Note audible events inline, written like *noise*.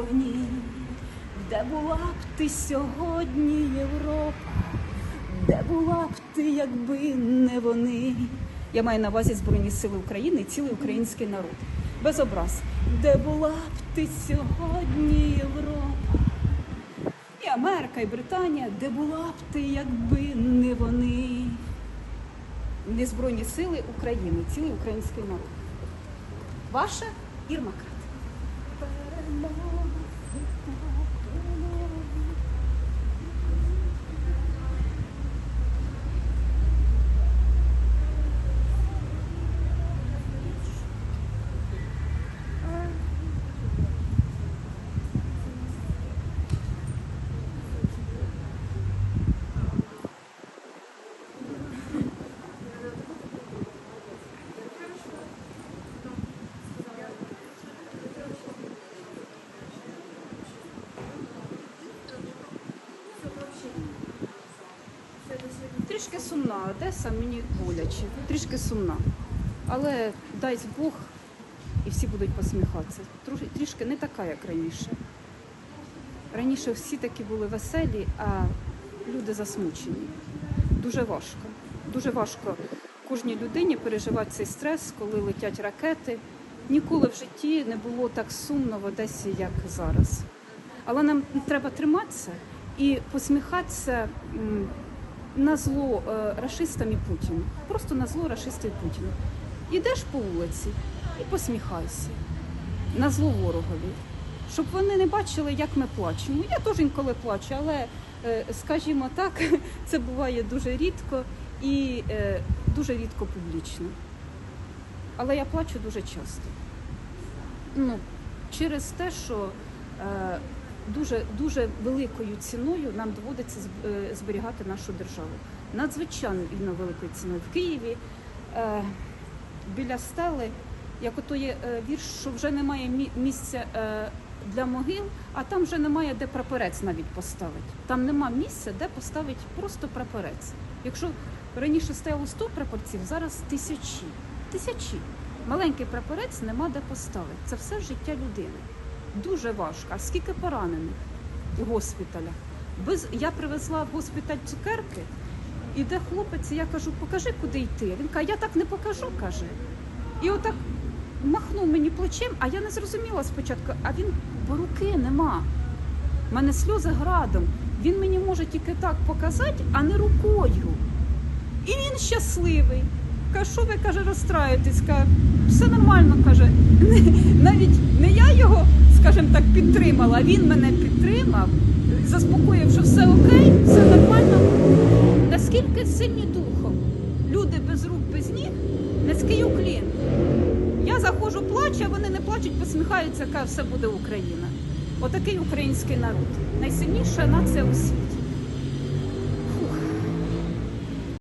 вогні, де була б ти сьогодні, Європа, де була б ти, якби не вони. Я маю на увазі Збройні Сили України і цілий український народ. Без образ. Де була б ти сьогодні, Європа? І Америка, і Британія, де була б ти, якби не вони. Не Збройні Сили України, цілий український народ. Ваша Ірма Крат. by myself. Трішки сумна Одеса, мені боляче, трішки сумна. Але дасть Бог, і всі будуть посміхатися. Трішки не така, як раніше. Раніше всі такі були веселі, а люди засмучені. Дуже важко. Дуже важко кожній людині переживати цей стрес, коли летять ракети. Ніколи в житті не було так сумно в Одесі, як зараз. Але нам треба триматися і посміхатися на зло е, рашистам і Путіну. Просто на зло рашистам і Путіну. Ідеш по вулиці і посміхайся на зло ворогові, щоб вони не бачили, як ми плачемо. Я теж інколи плачу, але, е, скажімо так, *laughs* це буває дуже рідко і е, дуже рідко публічно. Але я плачу дуже часто. Ну, через те, що дуже, дуже великою ціною нам доводиться е, зберігати нашу державу. Надзвичайно великою ціною. В Києві е, біля стели, як ото є е, вірш, що вже немає місця для могил, а там вже немає де прапорець навіть поставити. Там нема місця, де поставити просто прапорець. Якщо раніше стояло 100 прапорців, зараз тисячі. Тисячі. Маленький прапорець нема де поставити. Це все життя людини. Дуже важко. А скільки поранених у госпіталях? Без... Я привезла в госпіталь цукерки, іде хлопець, я кажу, покажи, куди йти. Він каже, я так не покажу, каже. І отак махнув мені плечем, а я не зрозуміла спочатку, а він бо руки нема. У мене сльози градом. Він мені може тільки так показати, а не рукою. І він щасливий. Каже, що ви каже, розстраюєтесь? Каже, все нормально, каже. *laughs* Навіть не я його, скажімо так, підтримала, а він мене підтримав, заспокоїв, що все окей, все нормально. Наскільки сильні духом? Люди без рук, без ніг, низький уклін. Я заходжу, плачу, а вони не плачуть, посміхаються, каже, все буде Україна. Отакий український народ. Найсильніша нація у світі.